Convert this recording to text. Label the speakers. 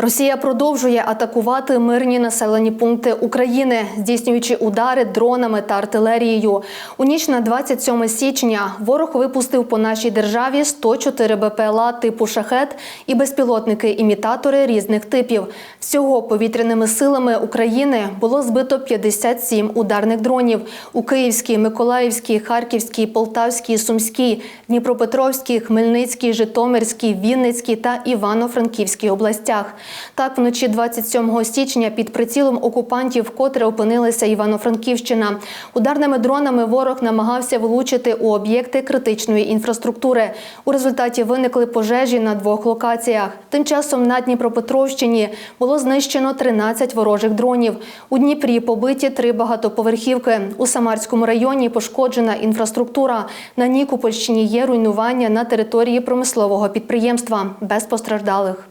Speaker 1: Росія продовжує атакувати мирні населені пункти України, здійснюючи удари дронами та артилерією. У ніч на 27 січня ворог випустив по нашій державі 104 БПЛА типу шахет і безпілотники-імітатори різних типів. Всього повітряними силами України було збито 57 ударних дронів у Київській, Миколаївській, Харківській, Полтавській, Сумській, Дніпропетровській, Хмельницькій, Житомирській, Вінницькій та Івано-Франківській областях. Так, вночі 27 січня під прицілом окупантів вкотре опинилася Івано-Франківщина. Ударними дронами ворог намагався влучити у об'єкти критичної інфраструктури. У результаті виникли пожежі на двох локаціях. Тим часом на Дніпропетровщині було знищено 13 ворожих дронів. У Дніпрі побиті три багатоповерхівки. У Самарському районі пошкоджена інфраструктура. На Нікопольщині є руйнування на території промислового підприємства без постраждалих.